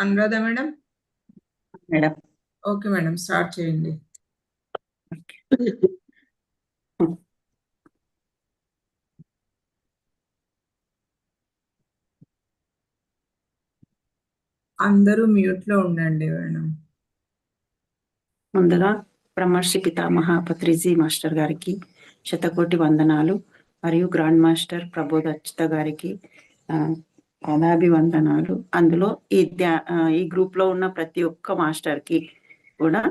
Anuradha madam? Madam. Okay madam start చేయండి. అందరూ మ్యూట్లో ఉండండి మేడం. ముందుగా బ్రహ్మర్షి పితామహ పత్రిజీ మాస్టర్ గారికి శతకోటి వందనాలు మరియు గ్రాండ్ మాస్టర్ ప్రబోధ్ అచ్యుత గారికి పాదాభివందనాలు. అందులో ఈ ధ్యా ఈ గ్రూప్లో ఉన్న ప్రతి ఒక్క మాస్టర్కి కూడా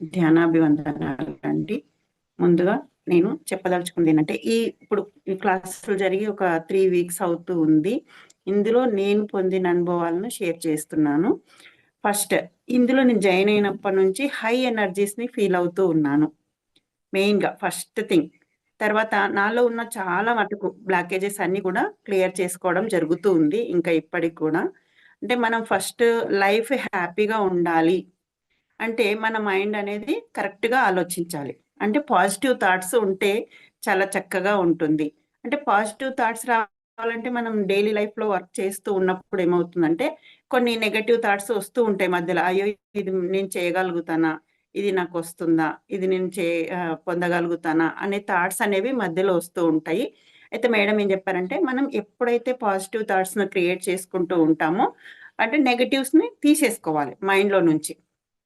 ధ్యానాభివందనాలు అండి. ముందుగా నేను చెప్పదలుచుకుంది ఏంటంటే ఈ ఇప్పుడు ఈ క్లాసులు జరిగి ఒక త్రీ వీక్స్ అవుతూ ఉంది. ఇందులో నేను పొందిన అనుభవాలను షేర్ చేస్తున్నాను. ఫస్ట్ ఇందులో నేను జాయిన్ అయినప్పటి నుంచి హై ఎనర్జీస్ని ఫీల్ అవుతూ ఉన్నాను. మెయిన్గా ఫస్ట్ థింగ్ తర్వాత నాలో ఉన్న చాలా మటుకు బ్లాకేజెస్ అన్ని కూడా క్లియర్ చేసుకోవడం జరుగుతూ ఉంది ఇంకా ఇప్పటికి కూడా. అంటే మనం ఫస్ట్ లైఫ్ హ్యాపీగా ఉండాలి. అంటే మన మైండ్ అనేది కరెక్ట్గా ఆలోచించాలి. అంటే పాజిటివ్ థాట్స్ ఉంటే చాలా చక్కగా ఉంటుంది. అంటే పాజిటివ్ థాట్స్ రావాలంటే మనం డైలీ లైఫ్లో వర్క్ చేస్తూ ఉన్నప్పుడు ఏమవుతుందంటే కొన్ని నెగటివ్ థాట్స్ వస్తూ ఉంటాయి మధ్యలో. అయ్యో ఇది నేను చేయగలుగుతానా? ఇది నాకు వస్తుందా ఇది నేను చే పొందగలుగుతానా? అనే థాట్స్ అనేవి మధ్యలో వస్తూ ఉంటాయి. అయితే మేడం ఏం చెప్పారంటే మనం ఎప్పుడైతే పాజిటివ్ థాట్స్ను క్రియేట్ చేసుకుంటూ ఉంటామో అంటే నెగటివ్స్ని తీసేసుకోవాలి మైండ్లో నుంచి.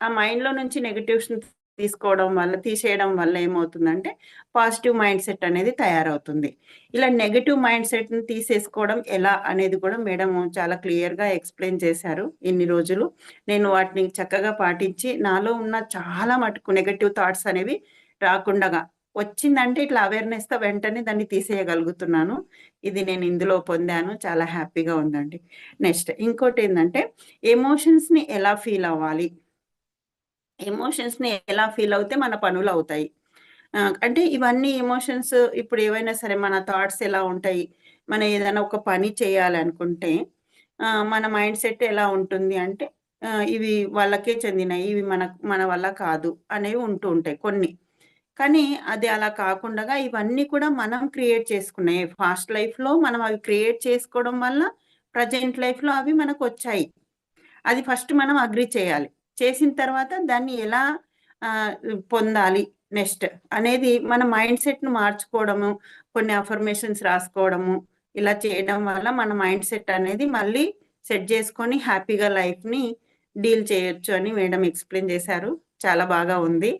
ఆ మైండ్లో నుంచి నెగటివ్స్ని తీసుకోవడం వల్ల తీసేయడం వల్ల ఏమవుతుందంటే పాజిటివ్ మైండ్ సెట్ అనేది తయారవుతుంది. ఇలా నెగటివ్ మైండ్ సెట్ని తీసేసుకోవడం ఎలా అనేది కూడా మేడం చాలా క్లియర్గా ఎక్స్ప్లెయిన్ చేశారు ఇన్ని రోజులు. నేను వాటిని చక్కగా పాటించి నాలో ఉన్న చాలా మటుకు నెగటివ్ థాట్స్ అనేవి రాకుండా వచ్చిందంటే ఇట్లా అవేర్నెస్తో వెంటనే దాన్ని తీసేయగలుగుతున్నాను. ఇది నేను ఇందులో పొందాను. చాలా హ్యాపీగా ఉందండి. నెక్స్ట్ ఇంకోటి ఏంటంటే ఎమోషన్స్ని ఎలా ఫీల్ అవ్వాలి? ఎమోషన్స్ని ఎలా ఫీల్ అవుతే మన పనులు అవుతాయి. అంటే ఇవన్నీ ఎమోషన్స్ ఇప్పుడు ఏవైనా సరే మన థాట్స్ ఎలా ఉంటాయి మనం ఏదైనా ఒక పని చేయాలనుకుంటే మన మైండ్ సెట్ ఎలా ఉంటుంది అంటే ఇవి వాళ్ళకే చెందినవి ఇవి మన మన వల్ల కాదు అనేవి ఉంటూ ఉంటాయి కొన్ని. కానీ అది అలా కాకుండా ఇవన్నీ కూడా మనం క్రియేట్ చేసుకున్నాయి. ఫాస్ట్ లైఫ్లో మనం అవి క్రియేట్ చేసుకోవడం వల్ల ప్రజెంట్ లైఫ్లో అవి మనకు వచ్చాయి. అది ఫస్ట్ మనం అగ్రి చేయాలి. చేసిన తర్వాత దాన్ని ఎలా పొందాలి నెక్స్ట్ అనేది మన మైండ్ సెట్ను మార్చుకోవడము కొన్ని అఫర్మేషన్స్ రాసుకోవడము ఇలా చేయడం వల్ల మన మైండ్ సెట్ అనేది మళ్ళీ సెట్ చేసుకొని హ్యాపీగా లైఫ్ని డీల్ చేయొచ్చు అని మేడం ఎక్స్ప్లెయిన్ చేశారు. చాలా బాగా ఉంది.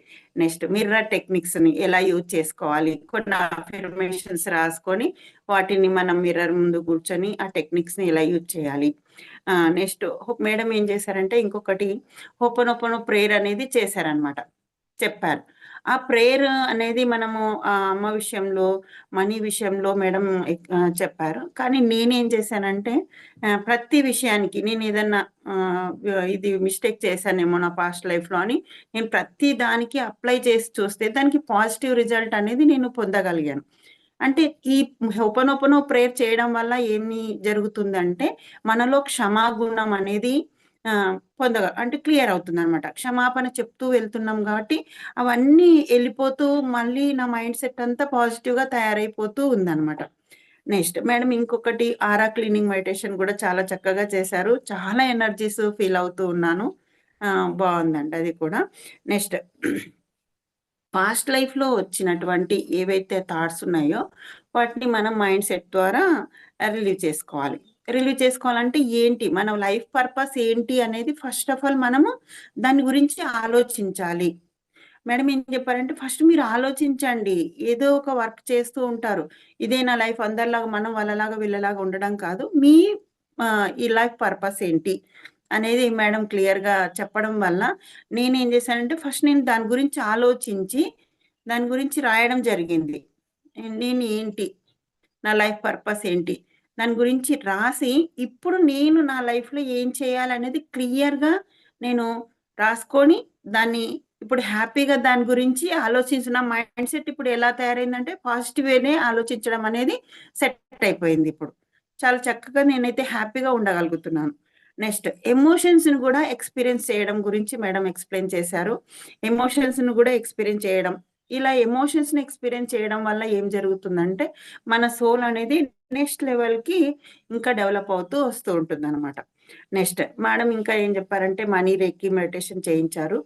నెక్స్ట్ మిర్రర్ టెక్నిక్స్ని ఎలా యూజ్ చేసుకోవాలి? కొన్ని అఫర్మేషన్స్ రాసుకొని వాటిని మనం మిర్రర్ ముందు కూర్చొని ఆ టెక్నిక్స్ని ఎలా యూజ్ చేయాలి? నెక్స్ట్ మేడం ఏం చేశారంటే ఇంకొకటి హోపనోపనో ప్రేయర్ అనేది చేశారనమాట చెప్పారు. ఆ ప్రేయర్ అనేది మనము ఆ అమ్మ విషయంలో మనీ విషయంలో మేడం చెప్పారు. కానీ నేనేం చేశానంటే ప్రతి విషయానికి నేను ఏదన్నా ఇది మిస్టేక్ చేశానేమో నా పాస్ట్ లైఫ్లో అని నేను ప్రతి దానికి అప్లై చేసి చూస్తే దానికి పాజిటివ్ రిజల్ట్ అనేది నేను పొందగలిగాను. అంటే ఈ ఓపెన్ ప్రేయర్ చేయడం వల్ల ఏమి జరుగుతుందంటే మనలో క్షమాగుణం అనేది పొందగ అంటే క్లియర్ అవుతుంది అనమాట క్షమాపణ చెప్తూ వెళ్తున్నాం కాబట్టి అవన్నీ వెళ్ళిపోతూ మళ్ళీ నా మైండ్ సెట్ అంతా పాజిటివ్గా తయారైపోతూ ఉందన్నమాట. నెక్స్ట్ మేడం ఇంకొకటి ఆరా క్లీనింగ్ మెడిటేషన్ కూడా చాలా చక్కగా చేశారు. చాలా ఎనర్జీస్ ఫీల్ అవుతూ ఉన్నాను. బాగుందండి అది కూడా. నెక్స్ట్ పాస్ట్ లైఫ్లో వచ్చినటువంటి ఏవైతే థాట్స్ ఉన్నాయో వాటిని మనం మైండ్ సెట్ ద్వారా రిలీవ్ చేసుకోవాలి. రిలీవ్ చేసుకోవాలంటే ఏంటి? మన లైఫ్ పర్పస్ ఏంటి అనేది ఫస్ట్ ఆఫ్ ఆల్ మనము దాని గురించి ఆలోచించాలి. మేడం ఏం చెప్పారంటే ఫస్ట్ మీరు ఆలోచించండి. ఏదో ఒక వర్క్ చేస్తూ ఉంటారు. ఇదే నా లైఫ్ అందరిలాగా మనం వాళ్ళలాగా వీళ్ళలాగా ఉండడం కాదు. మీ ఈ లైఫ్ పర్పస్ ఏంటి? అనేది మేడం క్లియర్గా చెప్పడం వల్ల నేను ఏం చేశానంటే ఫస్ట్ నేను దాని గురించి ఆలోచించి దాని గురించి రాయడం జరిగింది. నేను ఏంటి? నా లైఫ్ పర్పస్ ఏంటి? దాని గురించి రాసి ఇప్పుడు నేను నా లైఫ్లో ఏం చేయాలనేది క్లియర్గా నేను రాసుకొని దాన్ని ఇప్పుడు హ్యాపీగా దాని గురించి ఆలోచించిన మైండ్ సెట్ ఇప్పుడు ఎలా తయారైందంటే పాజిటివ్ వేనే ఆలోచించడం అనేది సెట్ అయిపోయింది ఇప్పుడు. చాలా చక్కగా నేనైతే హ్యాపీగా ఉండగలుగుతున్నాను. నెక్స్ట్ ఎమోషన్స్ని కూడా ఎక్స్పీరియన్స్ చేయడం గురించి మేడం ఎక్స్ప్లెయిన్ చేశారు. ఎమోషన్స్ని కూడా ఎక్స్పీరియన్స్ చేయడం. ఇలా ఎమోషన్స్ని ఎక్స్పీరియన్స్ చేయడం వల్ల ఏం జరుగుతుందంటే మన సోల్ అనేది నెక్స్ట్ లెవెల్కి ఇంకా డెవలప్ అవుతూ వస్తూ ఉంటుంది అనమాట నెక్స్ట్ మేడం ఇంకా ఏం చెప్పారంటే మనీ రేకి మెడిటేషన్ చేయించారు.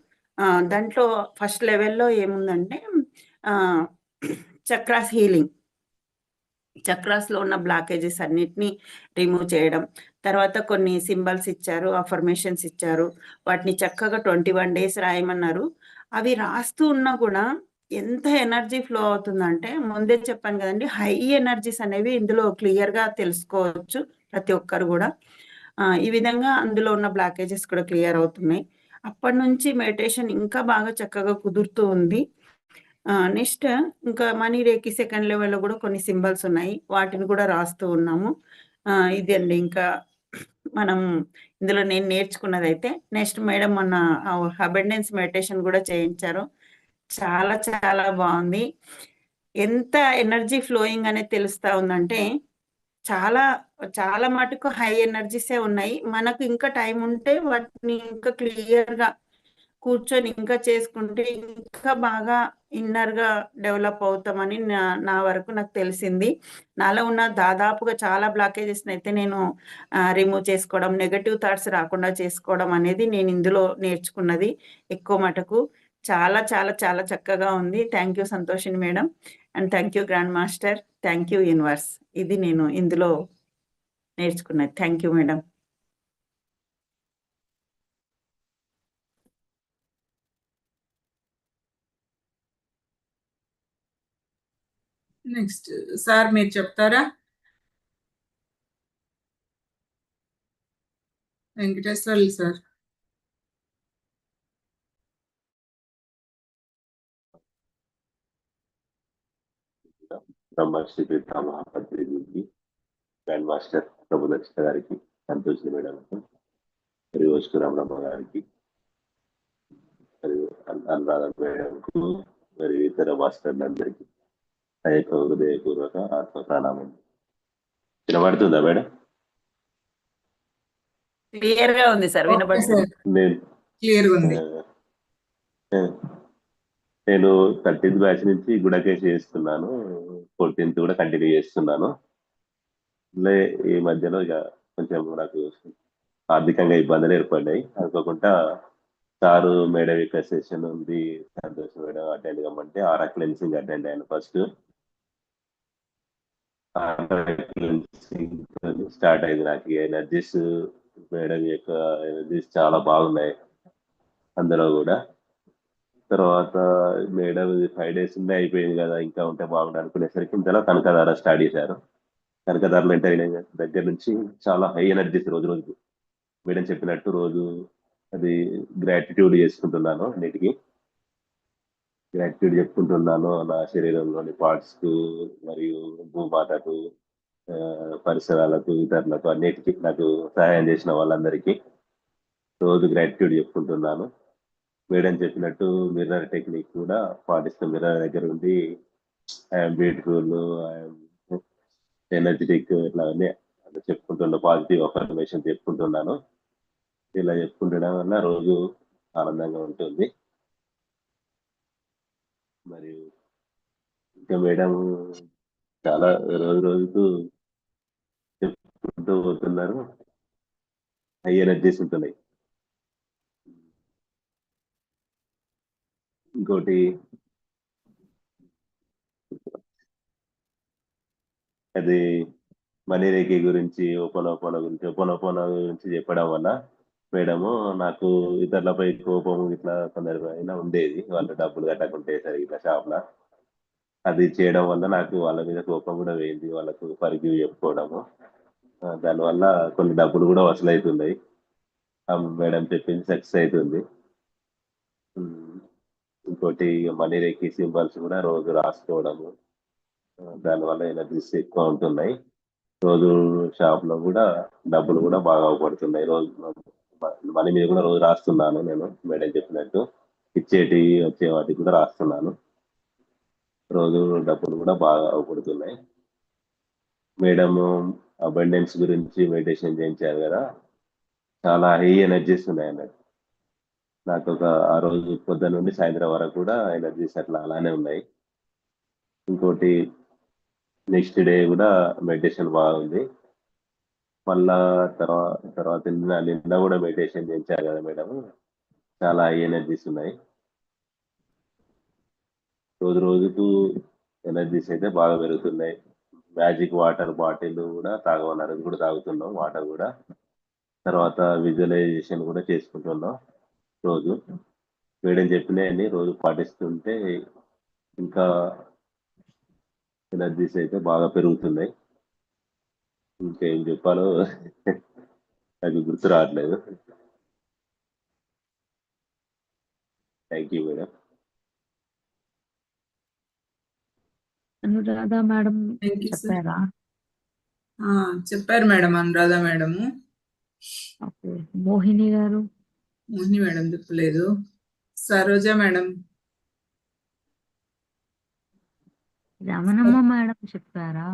దాంట్లో ఫస్ట్ లెవెల్లో ఏముందంటే చక్రాస్ హీలింగ్. చక్రాస్లో ఉన్న బ్లాకేజెస్ అన్నిటిని రిమూవ్ చేయడం. తర్వాత కొన్ని సింబల్స్ ఇచ్చారు అఫర్మేషన్స్ ఇచ్చారు. వాటిని చక్కగా ట్వంటీ వన్ డేస్ రాయమన్నారు. అవి రాస్తూ ఉన్నా కూడా ఎంత ఎనర్జీ ఫ్లో అవుతుందంటే ముందే చెప్పాను కదండి హై ఎనర్జీస్ అనేవి ఇందులో క్లియర్గా తెలుసుకోవచ్చు ప్రతి ఒక్కరు కూడా. ఈ విధంగా అందులో ఉన్న బ్లాకేజెస్ కూడా క్లియర్ అవుతున్నాయి. అప్పటి నుంచి మెడిటేషన్ ఇంకా బాగా చక్కగా కుదురుతూ ఉంది. నెక్స్ట్ ఇంకా మనీ రేకి సెకండ్ లెవెల్లో కూడా కొన్ని సింబల్స్ ఉన్నాయి. వాటిని కూడా రాస్తూ ఉన్నాము. ఆ, ఇది అండి ఇంకా మనం ఇందులో నేను నేర్చుకున్నది అయితే నెక్స్ట్ మేడం మన అబెండెన్స్ మెడిటేషన్ కూడా చేయించారు. చాలా చాలా బాగుంది. ఎంత ఎనర్జీ ఫ్లోయింగ్ అనేది తెలుస్తా ఉందంటే చాలా చాలా మటుకు హై ఎనర్జీసే ఉన్నాయి. మనకు ఇంకా టైం ఉంటే వాటిని ఇంకా క్లియర్గా కూర్చొని ఇంకా చేసుకుంటే ఇంకా బాగా ఇన్నర్గా డెవలప్ అవుతామని నా నా వరకు నాకు తెలిసింది. నాలో ఉన్న దాదాపుగా చాలా బ్లాకేజెస్ అయితే నేను రిమూవ్ చేసుకోవడం నెగటివ్ థాట్స్ రాకుండా చేసుకోవడం అనేది నేను ఇందులో నేర్చుకున్నది ఎక్కువ మటుకు. చాలా చాలా చాలా చక్కగా ఉంది. Thank you Santhoshini madam. And thank you grand master thank you universe ఇది నేను ఇందులో నేర్చుకున్నది. Thank you madam next sir మీరు చెప్తారా? వెంకటేశ్వర్లు సార్. బ్రహ్మశ్రీ పితామహ పత్రిజీకి గ్రాండ్ మాస్టర్ ప్రభుదక్షిత గారికి సంతోష్ మేడం మరియు రమణమ్మ గారికి మరియు అనురాధ మేడంకు మరియు ఇతర మాస్టర్లందరికీ. హృదయపూర్వక ఆత్మ ప్రణామం. వినబడుతుందా మేడం? క్లియర్గా ఉంది సార్ వినబడుతుంది. నేను థర్టీన్త్ బ్యాచ్ నుంచి గుడకేసి చేస్తున్నాను ఫోర్టీన్త్ కూడా కంటిన్యూ చేస్తున్నాను. లే ఈ మధ్యలో ఇక కొంచెం నాకు ఆర్థికంగా ఇబ్బందులు ఏర్పడ్డాయి. అనుకోకుండా సారు మేడం యొక్క సెషన్ ఉంది. సంతోష్ మేడం అటెండ్ కమ్మంటే ఆరా క్లెన్సింగ్ అటెండ్ అయ్యాను ఫస్ట్. స్టార్ట్ అయింది నాకు. ఎనర్జీస్ మేడం యొక్క ఎనర్జీస్ చాలా బాగున్నాయి. అందులో కూడా. తర్వాత మేడం ఇది ఫైవ్ డేస్ ఉండే అయిపోయింది కదా ఇంకా ఉంటే బాగుండు అనుకునేసరికి ఇంతలో కనకదార స్టార్ట్ చేశారు. కనకదారులు ఎంటర్ అయిన దగ్గర నుంచి చాలా హై ఎనర్జీస్ రోజు రోజు మేడం చెప్పినట్టు రోజు అది గ్రాటిట్యూడ్ చేసుకుంటున్నాను అన్నిటికీ గ్రాటిట్యూడ్ చెప్పుకుంటున్నాను. నా శరీరంలోని పార్ట్స్కు మరియు భూమాతకు పరిసరాలకు ఇతరులకు అన్నిటికీ నాకు సహాయం చేసిన వాళ్ళందరికీ రోజు గ్రాటిట్యూడ్ చెప్పుకుంటున్నాను. మేడం చెప్పినట్టు మిర్రర్ టెక్నిక్ కూడా పాటిస్తూ మిర్రర్ దగ్గర ఉండి ఐఎమ్ బ్యూటిఫుల్ ఐఎమ్ ఎనర్జెటిక్ ఇట్లా అన్నీ అట్లా చెప్పుకుంటున్న పాజిటివ్ అఫర్మేషన్ చెప్పుకుంటున్నాను. ఇలా చెప్పుకుంటడం వల్ల రోజు ఆనందంగా ఉంటుంది. మరియు ఇంకా మేడం చాలా రోజు రోజుకు చెప్పుకుంటూ పోతున్నారు. హై ఎనర్జీస్ ఉంటున్నాయి. ఇంకోటి అది మనీ గురించి ఓపెన్ ఓపెన్ గురించి ఓపెన్ ఓపెన్ గురించి చెప్పడం వల్ల మేడము నాకు ఇతరులపై కోపం ఇట్లా కొందరి ఉండేది. వాళ్ళు డబ్బులు కట్టకుంటే సరే ఇట్లా షాప్లో. అది చేయడం వల్ల నాకు వాళ్ళ మీద కోపం కూడా వేయింది వాళ్ళకు పరిగ్యూ చెప్పుకోవడము. దానివల్ల కొన్ని డబ్బులు కూడా వసూలు అవుతున్నాయి. మేడం చెప్పింది సక్సెస్ అవుతుంది. ఇంకోటి మనీ రేకి సింబల్స్ కూడా రోజు రాసుకోవడము. దానివల్ల దానివల్ల ఎనర్జీస్ ఎక్కువ ఉంటున్నాయి. రోజు షాప్లో కూడా డబ్బులు కూడా బాగా అవపడుతున్నాయి రోజు మనీ మీద కూడా రోజు రాస్తున్నాను నేను మేడం చెప్పినట్టు. ఇచ్చేటి వచ్చే వాటికి కూడా రాస్తున్నాను. రోజు డబ్బులు కూడా బాగా అవపడుతున్నాయి మేడం అబండెన్స్ గురించి మెడిటేషన్ చేయించారు కదా. చాలా హై ఎనర్జీస్ ఉన్నాయి అన్నట్టు నాకు ఒక ఆ రోజు పొద్దున్న నుండి సాయంత్రం వరకు కూడా ఎనర్జీస్ అట్లా అలానే ఉన్నాయి. ఇంకోటి నెక్స్ట్ డే కూడా మెడిటేషన్ బాగుంది. మళ్ళా తర్వాత తర్వాత నిన్న కూడా మెడిటేషన్ చేయించారు కదా మేడం. చాలా హై ఎనర్జీస్ ఉన్నాయి. రోజు రోజుకు ఎనర్జీస్ అయితే బాగా పెరుగుతున్నాయి. మ్యాజిక్ వాటర్ బాటిల్ కూడా తాగమన్నారు. అది కూడా తాగుతున్నాం. వాటర్ కూడా. తర్వాత విజువలైజేషన్ కూడా చేసుకుంటున్నాం రోజు. మేడం చెప్పినాయని రోజు పాటిస్తుంటే ఇంకా ఎనర్జీస్ అయితే బాగా పెరుగుతున్నాయి. ఇంకేం చెప్పాలో? నాకు గుర్తు రావట్లేదు. Thank you madam Anuradha madam చెప్పారా? ఆ, చెప్పారు madam Anuradha madam. Okay. Mohini గారు? మోహిని మేడం చెప్పలేదు. సరోజ మేడం. రమణమ్మ మేడం చెప్పారా?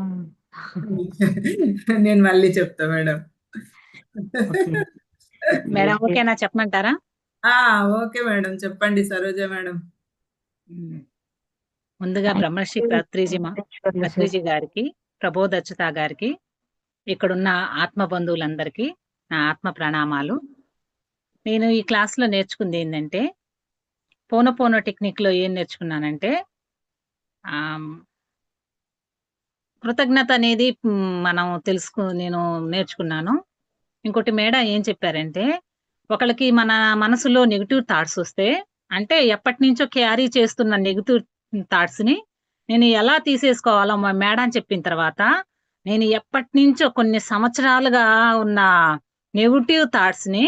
నేను మళ్ళీ చెప్తా మేడం. ఓకే. మేడం ఓకేనా? చెప్పమంటారా? ఆ ఓకే మేడం. చెప్పండి సరోజ మేడం. ముందుగా బ్రహ్మర్షి పత్రిజీ మా పత్రిజీ గారికి ప్రబోధ్ అచ్యుత గారికి ఇక్కడున్న ఆత్మ బంధువులందరికీ నా ఆత్మ ప్రణామాలు. నేను ఈ క్లాస్లో నేర్చుకుంది ఏంటంటే పోనో పోనో టెక్నిక్లో ఏం నేర్చుకున్నానంటే కృతజ్ఞత అనేది మనం తెలుసుకు నేను నేర్చుకున్నాను. ఇంకోటి మేడం ఏం చెప్పారంటే ఒకళ్ళకి మన మనసులో నెగిటివ్ థాట్స్ వస్తే అంటే ఎప్పటి నుంచో క్యారీ చేస్తున్న నెగిటివ్ థాట్స్ని నేను ఎలా తీసేసుకోవాలో మా మేడం చెప్పిన తర్వాత నేను ఎప్పటి నుంచో కొన్ని సంవత్సరాలుగా ఉన్న నెగిటివ్ థాట్స్ని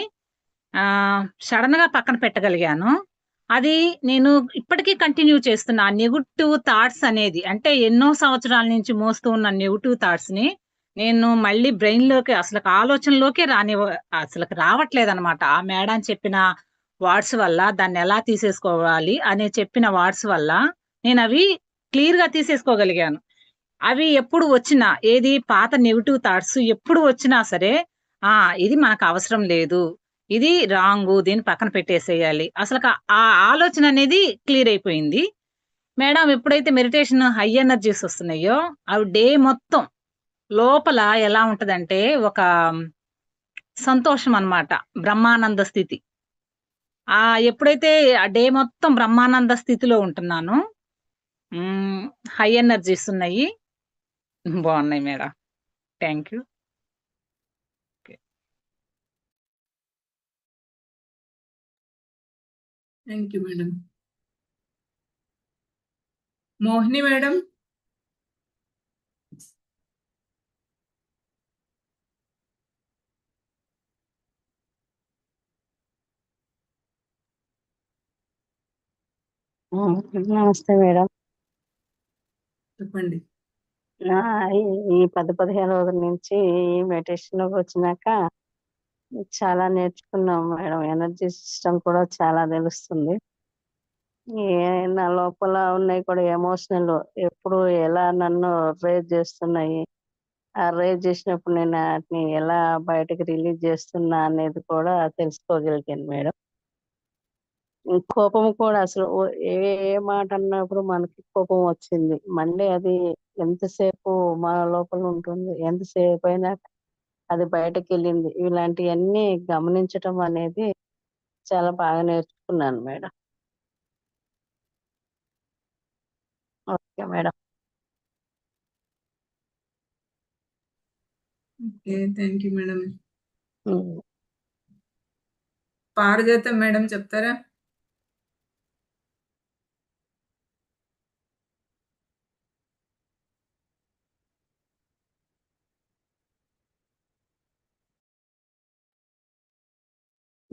సడన్గా పక్కన పెట్టగలిగాను. అది నేను ఇప్పటికీ కంటిన్యూ చేస్తున్నా. నెగిటివ్ థాట్స్ అనేది అంటే ఎన్నో సంవత్సరాల నుంచి మోస్తూ ఉన్న నెగిటివ్ థాట్స్ని నేను మళ్ళీ బ్రెయిన్లోకి అసలు ఆలోచనలోకి రాని అసలు రావట్లేదు అనమాట ఆ మేడం చెప్పిన వార్డ్స్ వల్ల దాన్ని ఎలా తీసేసుకోవాలి అని చెప్పిన వార్డ్స్ వల్ల నేను అవి క్లియర్గా తీసేసుకోగలిగాను. అవి ఎప్పుడు వచ్చినా ఏది పాత నెగిటివ్ థాట్స్ ఎప్పుడు వచ్చినా సరే ఆ ఇది మనకు అవసరం లేదు. ఇది రాంగు దీన్ని పక్కన పెట్టేసేయాలి. అసలు ఆ ఆలోచన అనేది క్లియర్ అయిపోయింది. మేడం ఎప్పుడైతే మెడిటేషన్ హై ఎనర్జీస్ వస్తున్నాయో అవి డే మొత్తం లోపల ఎలా ఉంటదంటే ఒక సంతోషం అన్నమాట బ్రహ్మానంద స్థితి. ఆ ఎప్పుడైతే ఆ డే మొత్తం బ్రహ్మానంద స్థితిలో ఉంటున్నాను హై ఎనర్జీస్ ఉన్నాయి. బాగున్నాయి madam. Thank you. Thank you madam Mohini madam నమస్తే మేడం. చెప్పండి. నా ఈ- ఈ పది పదిహేను రోజుల నుంచి ఈ మెడిటేషన్ వచ్చినాక చాలా నేర్చుకున్నాం మేడం. ఎనర్జీ సిస్టమ్ కూడా చాలా తెలుస్తుంది. నా లోపల ఉన్నాయి కూడా ఎమోషనల్. ఎప్పుడు ఎలా నన్ను రేజ్ చేస్తున్నాయి ఆ రేజ్ చేసినప్పుడు నేను వాటిని ఎలా బయటకు రిలీజ్ చేస్తున్నా అనేది కూడా తెలుసుకోగలిగాను మేడం. కోపం కూడా అసలు ఏ ఏ మాట అన్నప్పుడు మనకి కోపం వచ్చింది. మళ్ళీ అది ఎంతసేపు మన లోపల ఉంటుంది ఎంతసేపు అయినా అది బయటకు వెళ్ళింది ఇలాంటివన్నీ గమనించటం అనేది చాలా బాగా నేర్చుకున్నాను madam. Okay madam. Okay thank you madam. Parijatham madam చెప్తారా?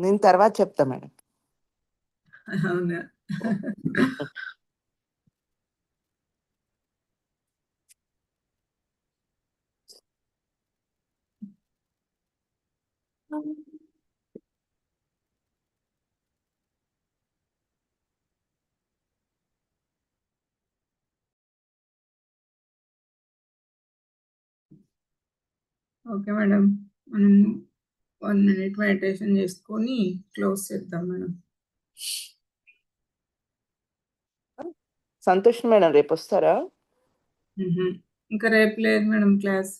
నేను తర్వాత చెప్తా మేడం. అవునా? Okay madam. మనం వన్ మినిట్ మెడిటేషన్ చేసుకొని క్లోజ్ చేద్దాం మేడం. సంతోష్ మేడం రేపు వస్తారా. ఇంకా రేపు లేదు మేడం క్లాస్.